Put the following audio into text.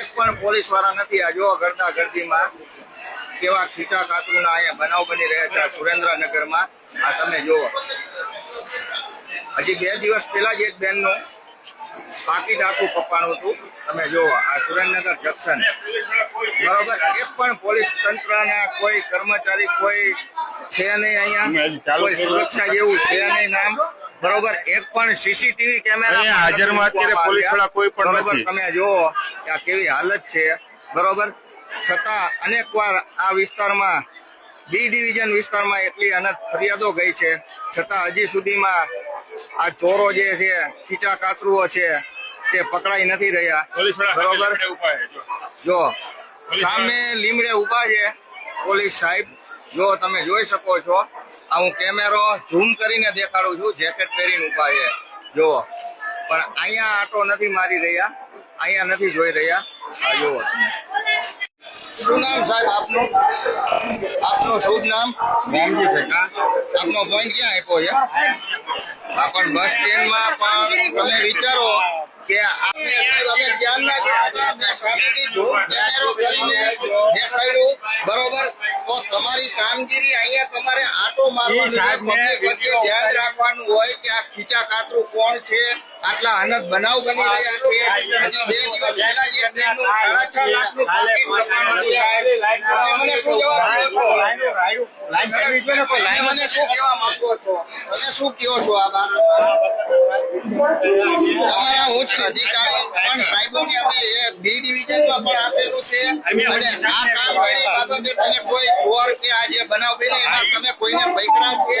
એક પણ પોલીસવાળા નથી. આ જો ગરદા ગરદીમાં કેવા ખીચા કાતરુના અહીંયા બનાવ બની રહ્યા છે સુરેન્દ્રનગરમાં. આ તમે જુઓ. હજી બે દિવસ પહેલા જ એક બેનનું પાકીટ આખું કપાણું હતું. તમે જુઓ આ સુરેન્દ્રનગર જંકશન. બરોબર એક પણ પોલીસ તંત્રના કોઈ કર્મચારી કોઈ છે નહીં અહીંયા. કોઈ સુરક્ષા જેવું છે નહીં નામ. બરોબર એક પણ સીસીટીવી કેમેરા હાજરમાં અત્યારે કોઈ પણ નથી. તમે જુઓ કે આ કેવી હાલત છે. બરોબર છતાં અનેક વાર આ વિસ્તારમાં બી ડિવિઝન વિસ્તારમાં એટલી અનંત ફરિયાદો ગઈ છે. છતાં હજી સુધીમાં આ ચોરો જે છે ખીચા કાતરુઓ છે તે પકડાઈ નથી રહ્યા. બરોબર? જો. સામે લીમડે ઊભા છે. પોલીસ સાહેબ જો તમે જોઈ શકો છો આ હું કેમેરો ઝૂમ કરીને દેખાડું છું જેકેટ પહેરીને ઊભા છે. જુઓ. પણ અહીંયા આટો નથી મારી રહ્યા. અહીંયા નથી જોઈ રહ્યા. આ જુઓ શું નામ સાહેબ આપનું? આપનું શુભ નામ? રામજી ભેગા આપનો પોઈન્ટ ક્યાં આપ્યો છે? પણ બસ સ્ટેન્ડમાં પણ તમે વિચારો કે આપણે ધ્યાન અમે સામેથી કેમેરો કરીને દેખાડ્યું. બરોબર? તમારી કામગીરી અહીંયા તમારે આટો મારવાનો ધ્યાન રાખવાનું હોય કે આ ખીચા કાતરું કોણ છે આટલા અનંત બનાવ બની રહ્યા છે. બે દિવસ પહેલા જે એક સાડા છ લાખનું મને શું જવાબ આપો છો? મને શું કહેવા માંગો છો? તમે શું કહો છો આ બાર તમારા ઉચ્ચ અધિકારી પણ સાહેબોને અમે એ બી ડિવિઝનમાં પણ આપેલું છે. અને આ કામગીરી બાબતે તમે કોઈ ચોર કે આ જે બનાવ બને એમાં તમે કોઈને પૈકડા છે?